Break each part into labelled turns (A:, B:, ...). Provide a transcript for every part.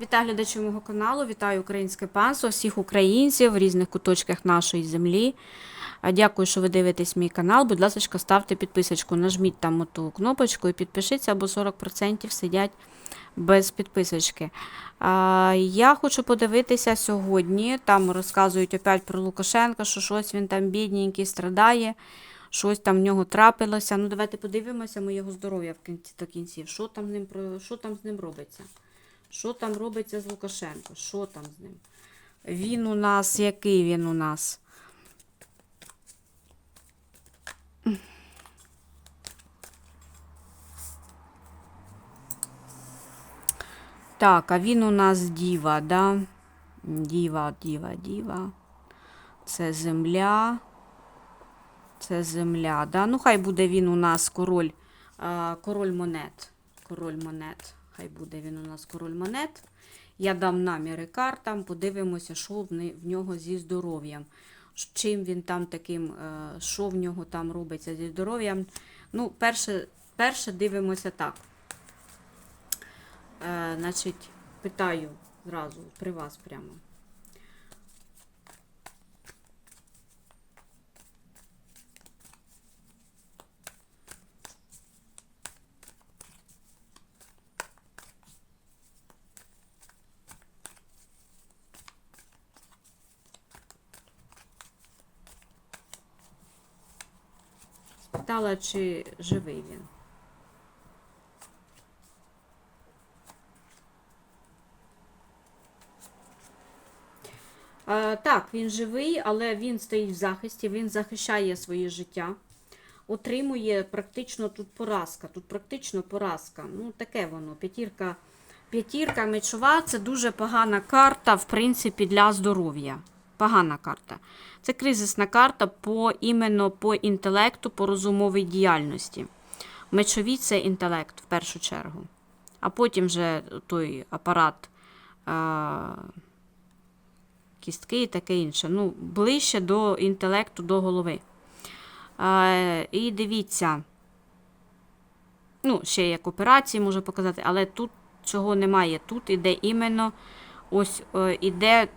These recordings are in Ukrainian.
A: Вітаю глядачів мого каналу, вітаю українське панство, всіх українців в різних куточках нашої землі. Дякую, що ви дивитесь мій канал. Будь ласка, ставте підписочку, нажміть там оту кнопочку і підпишіться, або 40% сидять без підписочки. Я хочу подивитися сьогодні. Там розказують опять про Лукашенка, що щось він там бідненький, страдає, щось там в нього трапилося. Ну, давайте подивимося моєго здоров'я в кінці до кінців. Що там, з ним, що там з ним робиться? Що там робиться з Лукашенко? Що там з ним? Він у нас, який він у нас? Так, а він у нас діва, да? Діва, діва, діва. Це земля. Це земля, да? Ну, хай буде він у нас король, король монет. Король монет. Хай буде він у нас король монет. Я дам наміри картам, подивимося, що в нього зі здоров'ям. Чим він там таким, е, що в нього там робиться зі здоров'ям. Ну, перше, перше дивимося так. Е, значить, питаю зразу при вас прямо. Спитала, чи живий він. Е, Так, він живий, але він стоїть в захисті, він захищає своє життя. Отримує практично тут поразка. Тут практично поразка. Ну, таке воно. П'ятірка, п'ятірка мечова це дуже погана карта, в принципі, для здоров'я. Погана карта. Це кризисна карта по іменно по інтелекту, по розумовій діяльності. Мечові це інтелект в першу чергу. А потім вже той апарат. А, кістки і таке інше. Ну, ближче до інтелекту, до голови. Е, і дивіться, ну, ще як операції можу показати, але тут цього немає. Тут іде іменно ось е, іде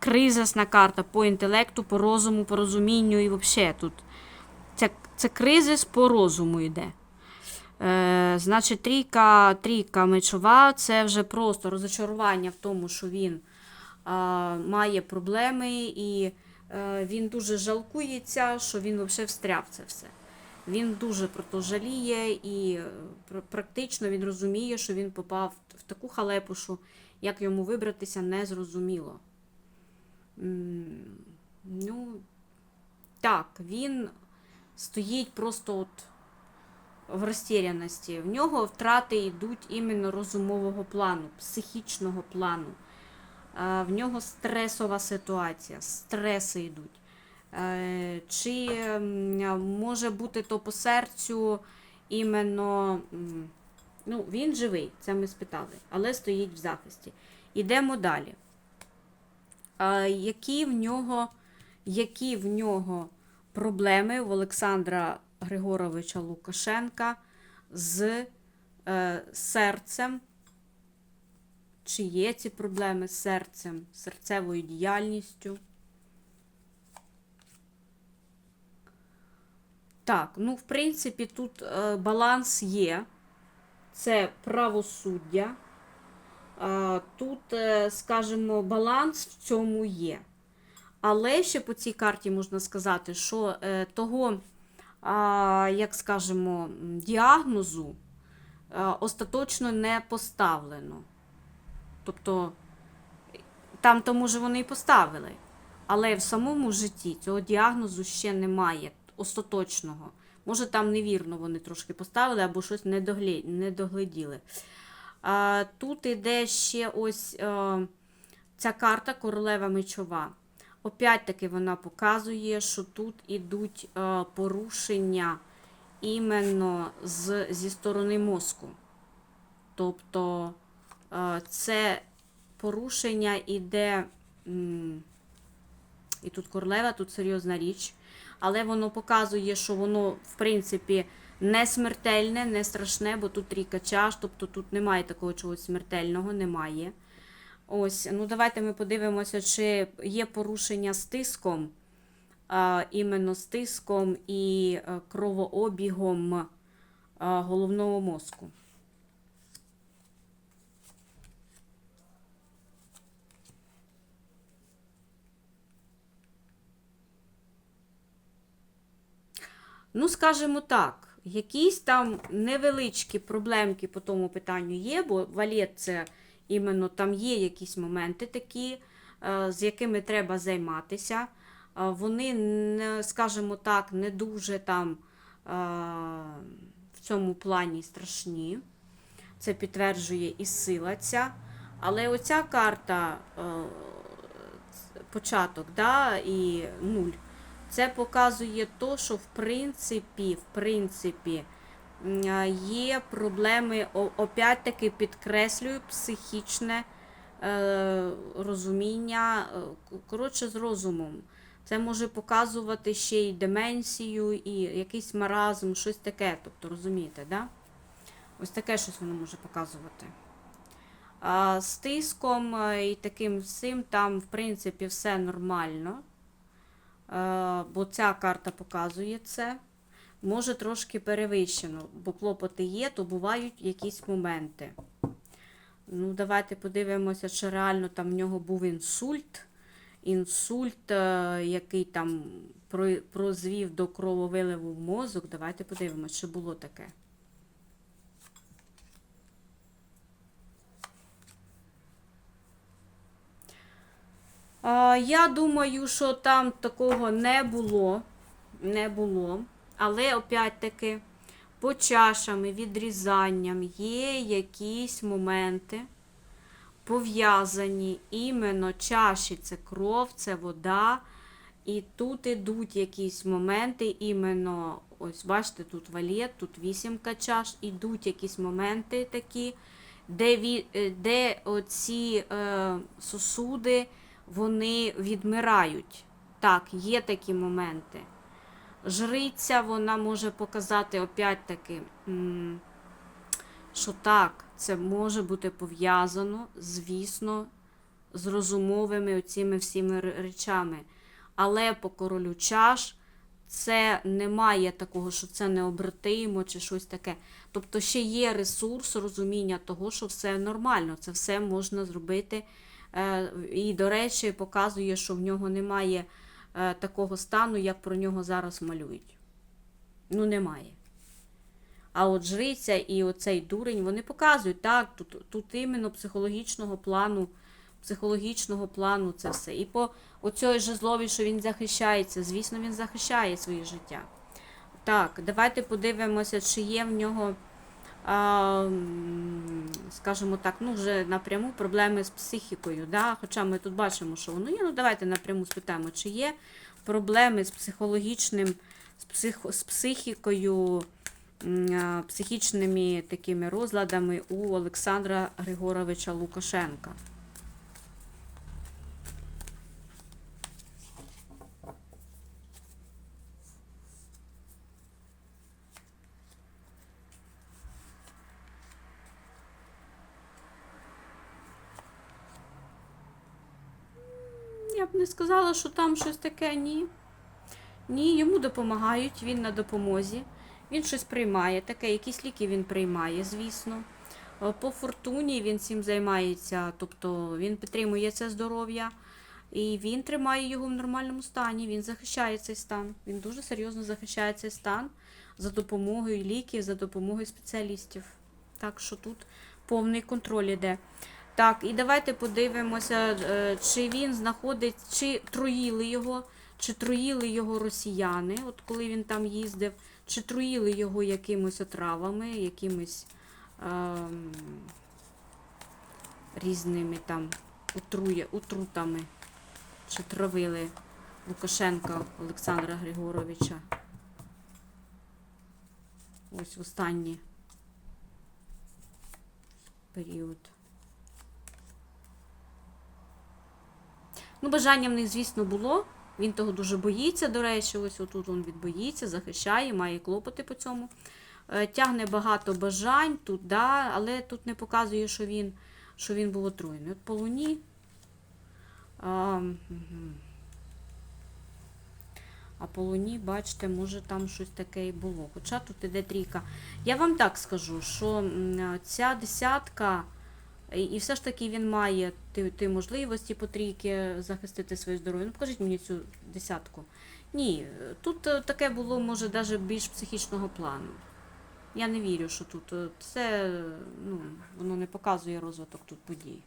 A: кризисна карта по інтелекту, по розуму, по розумінню і взагалі тут. Це, це кризис по розуму йде. Е, значить, трійка, трійка мечова це вже просто розочарування в тому, що він а, має проблеми і е, він дуже жалкується, що він взагалі встряв це все. Він дуже про то жаліє і е, пр- практично він розуміє, що він попав в таку халепу, що як йому вибратися, не зрозуміло. Ну, так, він стоїть просто от в розтіряності. В нього втрати йдуть іменно розумового плану, психічного плану. В нього стресова ситуація, стреси йдуть. Е, Чи може бути то по серцю іменно. Ну, він живий, це ми спитали, але стоїть в захисті. Ідемо далі. Які в нього, які в нього проблеми в Олександра Григоровича Лукашенка з е, серцем? Чи є ці проблеми з серцем, серцевою діяльністю? Так, ну, в принципі, тут е, баланс є. Це правосуддя. Тут, е, скажімо, баланс в цьому є. Але ще по цій карті можна сказати, що е, того, як скажемо, діагнозу е, остаточно не поставлено. Тобто, там то, може, вони і поставили. Але в самому житті цього діагнозу ще немає остаточного. Може, там невірно вони трошки поставили або щось не, доглі... не догляділи. А, тут іде ще ось е, ця карта королева мечова. Опять-таки вона показує, що тут ідуть е, порушення іменно з, зі сторони мозку. Тобто е, це порушення іде. І тут королева, тут серйозна річ. Але воно показує, що воно, в принципі, Не смертельне, не страшне, бо тут трійка чаш, тобто тут немає такого чогось смертельного, немає. Ось, ну давайте ми подивимося, чи є порушення з тиском, а, іменно з тиском і е, кровообігом а, головного мозку. Ну, скажімо так, якісь там невеличкі проблемки по тому питанню є, бо валет це іменно там є якісь моменти такі, е, з якими треба займатися. Е, Вони, скажімо так, не дуже там е, в цьому плані страшні. Це підтверджує і сила ця. Але оця карта початок, да, і нуль. Це показує то, що в принципі, в принципі, є проблеми, опять-таки підкреслюю, психічне е, розуміння, е, коротше, з розумом. Це може показувати ще й деменцію, і якийсь маразм, щось таке. Тобто, розумієте, да? Ось таке щось воно може показувати. А з тиском е, і таким всім там, в принципі, все нормально. Е, бо ця карта показує це. Може трошки перевищено, бо клопоти є, то бувають якісь моменти. Ну, давайте подивимося, чи реально там в нього був інсульт. Інсульт, е, який там прозвів до крововиливу в мозок. Давайте подивимося, чи було таке. Я думаю, що там такого не було. Не було. Але опять-таки по чашам і відрізанням є якісь моменти, пов'язані іменно чаші це кров, це вода. І тут ідуть якісь моменти, іменно, ось бачите, тут валет, тут вісімка чаш, ідуть якісь моменти такі, де, е, де оці е, сосуди вони відмирають. Так, є такі моменти. Жриця вона може показати опять-таки, що так, це може бути пов'язано, звісно, з розумовими оціми всіми речами. Але по королю чаш це немає такого, що це необратимо чи щось таке. Тобто ще є ресурс розуміння того, що все нормально, це все можна зробити. Е, І, до речі, показує, що в нього немає е, такого стану, як про нього зараз малюють. Ну, немає. А от жриця і оцей дурень, вони показують, так, тут, тут іменно психологічного плану, психологічного плану це все. І по оцій жезлові, що він захищається, звісно, він захищає своє життя. Так, давайте подивимося, чи є в нього, скажімо так, ну вже напряму проблеми з психікою. Да? Хоча ми тут бачимо, що воно є. Ну, давайте напряму спитаємо, чи є проблеми з психологічним, з, псих, з психікою, психічними такими розладами у Олександра Григоровича Лукашенка. Сказала, що там щось таке, ні. Ні, йому допомагають, він на допомозі. Він щось приймає, таке, якісь ліки він приймає, звісно. Е, По фортуні він цим займається, тобто він підтримує це здоров'я. І він тримає його в нормальному стані, він захищає цей стан. Він дуже серйозно захищає цей стан за допомогою ліків, за допомогою спеціалістів. Так що тут повний контроль іде. Так, і давайте подивимося, е, чи він знаходить, чи труїли його, чи труїли його росіяни, от коли він там їздив, чи труїли його якимось отравами, якимись ем, різними там отрує, отрутами, чи травили Лукашенка Олександра Григоровича. Ось в останній період. Ну, бажання в них, звісно, було. Він того дуже боїться, до речі, ось отут він відбоїться, захищає, має клопоти по цьому е, тягне багато бажань тут, да, але тут не показує, що він, що він був отруєний. От по луні. А, а по луні, бачите, може там щось таке і було. Хоча тут іде трійка. Я вам так скажу, що ця десятка, і, все ж таки він має ті, ті можливості потрійки захистити своє здоров'я. Ну, покажіть мені цю десятку. Ні, тут е, таке було, може, навіть більш психічного плану. Я не вірю, що тут е, це е, ну, воно не показує розвиток тут подій.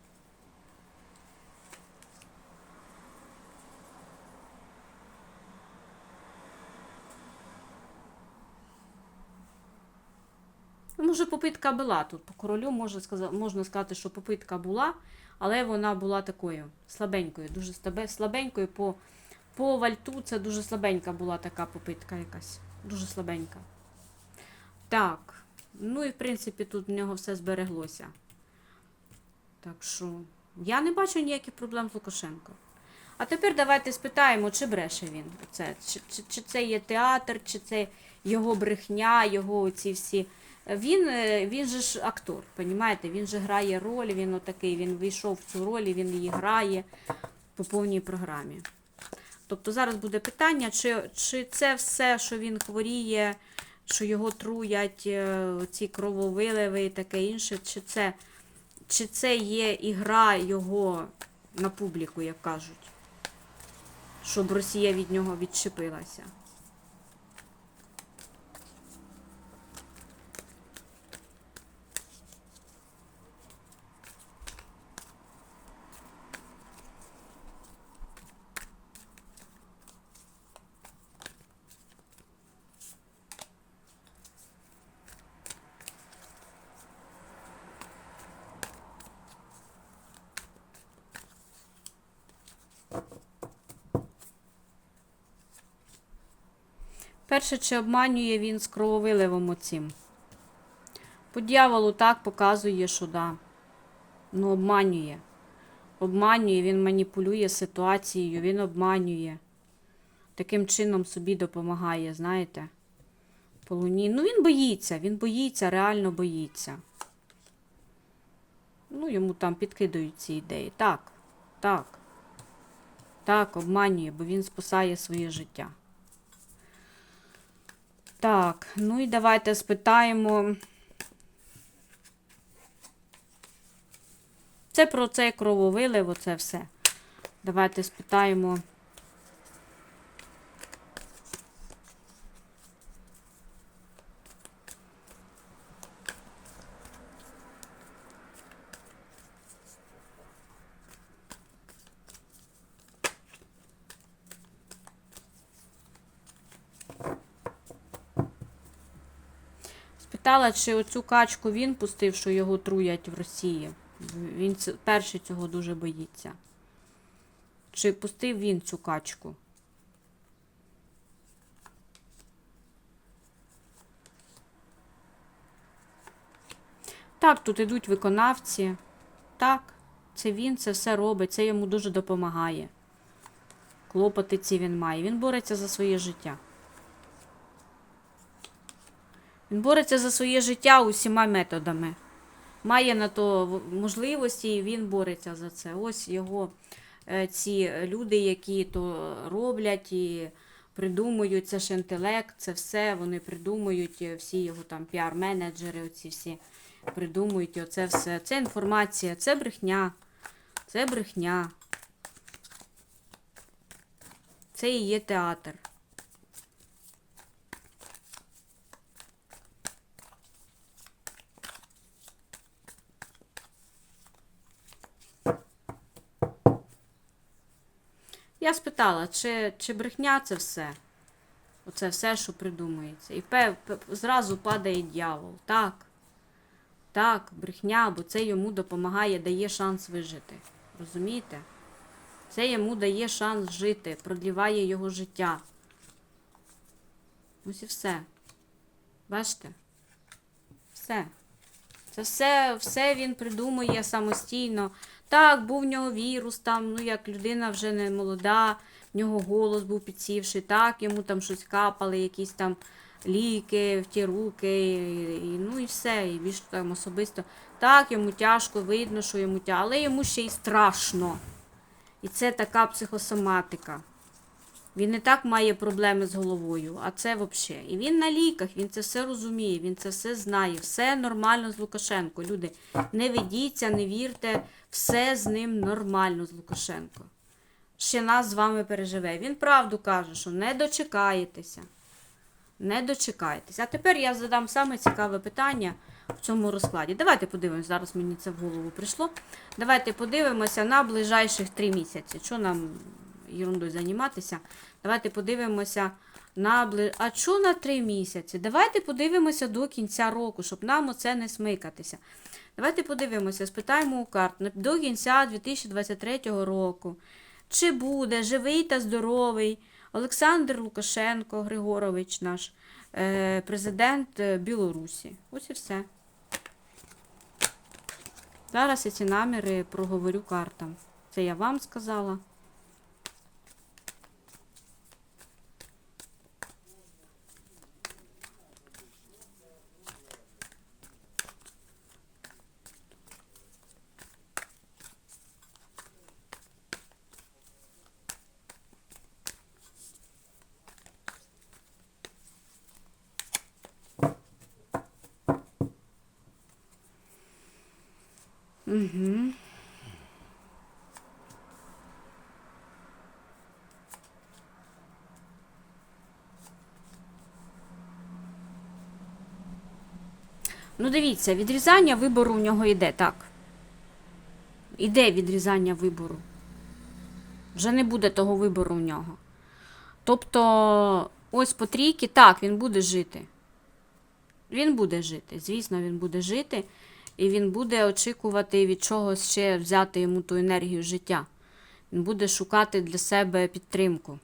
A: Може, попитка була тут. По королю можна сказати, можна сказати, що попитка була, але вона була такою слабенькою, дуже слабенькою. По, по вальту це дуже слабенька була така попитка якась. Дуже слабенька. Так. Ну і в принципі тут в нього все збереглося. Так що я не бачу ніяких проблем з Лукашенко. А тепер давайте спитаємо, чи бреше він. Це, чи, чи, чи це є театр, чи це його брехня, його ці всі. Він, е, він же ж актор, понімаєте? Він же грає роль, він отакий, він війшов в цю роль, він її грає по повній програмі. Тобто зараз буде питання, чи, чи це все, що він хворіє, що його труять, е, ці крововиливи і таке інше, чи це, чи це є ігра його на публіку, як кажуть, щоб Росія від нього відчепилася. Перше, чи обманює він з крововиливом оцім? По дьяволу так показує, що да. Ну, обманює. Обманює, він маніпулює ситуацією, він обманює. Таким чином собі допомагає, знаєте? По. Ну, він боїться, він боїться, реально боїться. Ну, йому там підкидають ці ідеї. Так, так. Так, обманює, бо він спасає своє життя. Так, ну і давайте спитаємо. Це про цей крововилив, оце все. Давайте спитаємо. Спитала, чи оцю качку він пустив, що його труять в Росії. Він перший цього дуже боїться. Чи пустив він цю качку? Так, тут ідуть виконавці. Так, це він це все робить, це йому дуже допомагає. Клопоти ці він має. Він бореться за своє життя. Він бореться за своє життя усіма методами. Має на то можливості, і він бореться за це. Ось його е, ці люди, які то роблять і придумують, це ж інтелект, це все вони придумують, е, всі його там піар-менеджери, оці всі придумують, оце все. Це інформація, це брехня, це брехня. Це і є театр. Я спитала, чи, чи брехня це все? Оце все, що придумується. І пе, пе- зразу падає дьявол. Так. Так, брехня, бо це йому допомагає, дає шанс вижити. Розумієте? Це йому дає шанс жити, продліває його життя. Ось і все. Бачите? Все. Це все, все він придумує самостійно. Так, був в нього вірус, там, ну як людина вже не молода, в нього голос був підсівший, так, йому там щось капали, якісь там ліки в ті руки, і, ну і все. І більш там особисто. Так, йому тяжко, видно, що йому тяжко, але йому ще й страшно. І це така психосоматика. Він не так має проблеми з головою, а це взагалі. І він на ліках, він це все розуміє, він це все знає. Все нормально з Лукашенко. Люди, не ведіться, не вірте, все з ним нормально з Лукашенко. Ще нас з вами переживе. Він правду каже, що не дочекаєтеся. Не дочекаєтеся. А тепер я задам саме цікаве питання в цьому розкладі. Давайте подивимося, зараз мені це в голову прийшло. Давайте подивимося на ближайших три місяці. Що нам ерундою займатися? Давайте подивимося на. А що на три місяці? Давайте подивимося до кінця року, щоб нам оце не смикатися. Давайте подивимося, спитаємо у карт до кінця 2023 року. Чи буде живий та здоровий Олександр Лукашенко Григорович, наш е, президент е, Білорусі? Ось і все. Зараз я ці наміри проговорю картам. Це я вам сказала. Угу. Ну, дивіться, відрізання вибору у нього йде, так. Іде відрізання вибору. Вже не буде того вибору в нього. Тобто, ось по трійки, так, він буде жити. Він буде жити. Звісно, він буде жити. І він буде очікувати від чогось ще взяти йому ту енергію життя. Він буде шукати для себе підтримку.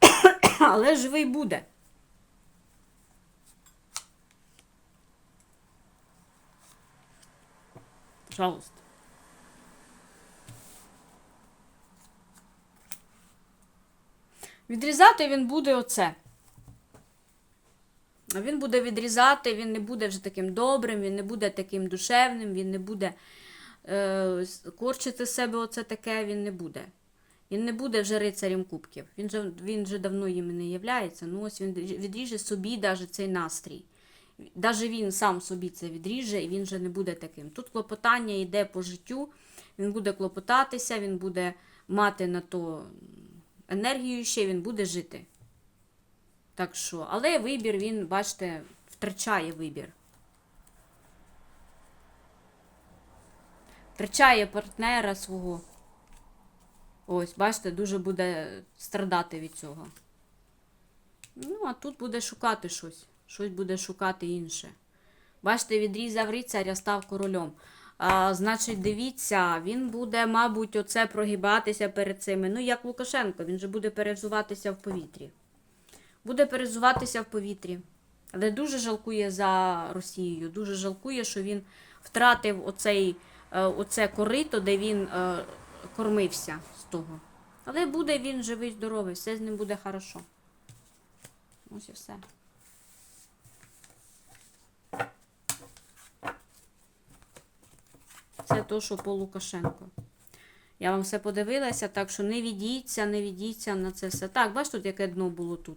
A: Але живий буде. Пожалуйста. Відрізати він буде оце. Він буде відрізати, він не буде вже таким добрим, він не буде таким душевним, він не буде е, корчити себе оце таке, він не буде. Він не буде вже рицарем кубків. Він же, він же давно їм не являється. Ну ось він відріже собі навіть цей настрій. Навіть він сам собі це відріже, і він вже не буде таким. Тут клопотання йде по життю, він буде клопотатися, він буде мати на то енергію ще, він буде жити. Так що, але вибір він, бачите, втрачає вибір. Втрачає партнера свого. Ось, бачите, дуже буде страдати від цього. Ну, а тут буде шукати щось. Щось буде шукати інше. Бачите, відрізав рицаря, став королем. Значить, дивіться, він буде, мабуть, оце прогибатися перед цими. Ну, як Лукашенко, він же буде перезуватися в повітрі. Буде перезуватися в повітрі. Але дуже жалкує за Росією. Дуже жалкує, що він втратив оцей, е, оце корито, де він е, кормився з того. Але буде він живий, здоровий, все з ним буде хорошо. Ось і все. Це то, що по Лукашенко. Я вам все подивилася, так що не відійдіться, не відійдіться на це все. Так, бачите, тут яке дно було тут.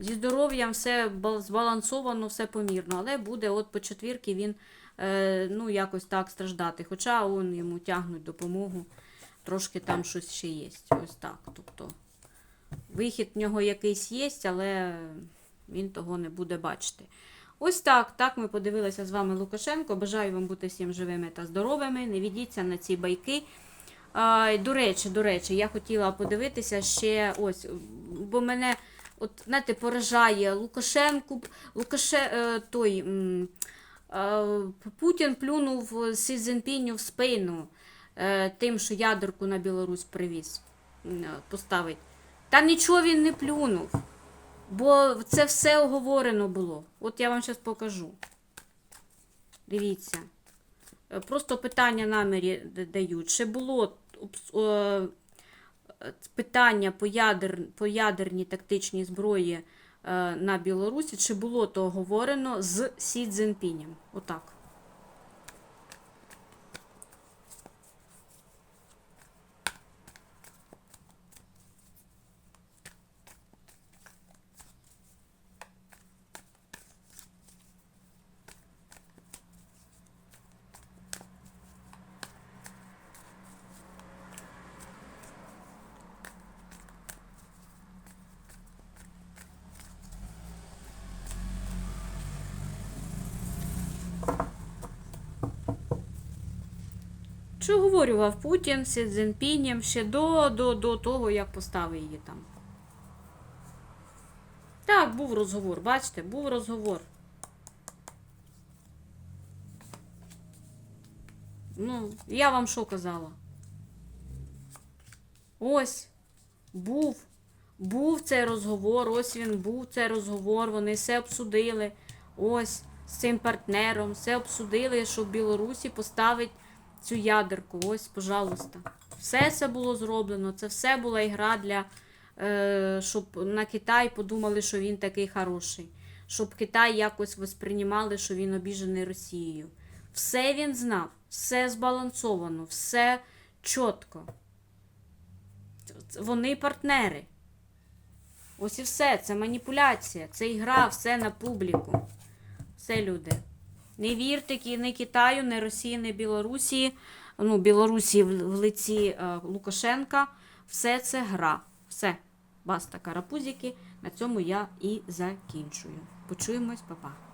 A: Зі здоров'ям все збалансовано, все помірно, але буде от по четвірки він е, ну, якось так страждати. Хоча он йому тягнуть допомогу, трошки там щось ще є. Ось так. Тобто вихід в нього якийсь є, але він того не буде бачити. Ось так, так ми подивилися з вами Лукашенко. Бажаю вам бути всім живими та здоровими. Не відійдіться на ці байки. А, до речі, до речі, я хотіла подивитися ще ось, бо мене, от, знаєте, поражає Лукашенко, Лукаше, е, той, е, Путін плюнув Сі Цзіньпіню в спину е, тим, що ядерку на Білорусь привіз поставить. Та нічого він не плюнув. Бо це все оговорено було. От я вам зараз покажу. Дивіться. Е, Просто питання намірі дають. Чи було питання по, ядер, по ядерній тактичній зброї е, на Білорусі, чи було то оговорено з Сі Цзінпінем. Отак. Що говорював Путін з Сі ще до, до, до того, як поставив її там. Так, був розговор, бачите, був розговор. Ну, я вам що казала? Ось, був. Був цей розговор, ось він був цей розговор, вони все обсудили. Ось з цим партнером, все обсудили, що в Білорусі поставить цю ядерку. Ось, пожалуйста. Все це було зроблено. Це все була ігра для, е, щоб на Китай подумали, що він такий хороший. Щоб Китай якось восприймали, що він обіжений Росією. Все він знав, все збалансовано, все чітко. Вони партнери. Ось і все. Це маніпуляція, це ігра, все на публіку. Все, люди. Не вірте ні Китаю, ні Росії, ні Білорусі. Ну, Білорусі в, лиці е, Лукашенка. Все це гра. Все. Баста карапузики. На цьому я і закінчую. Почуємось, па-па.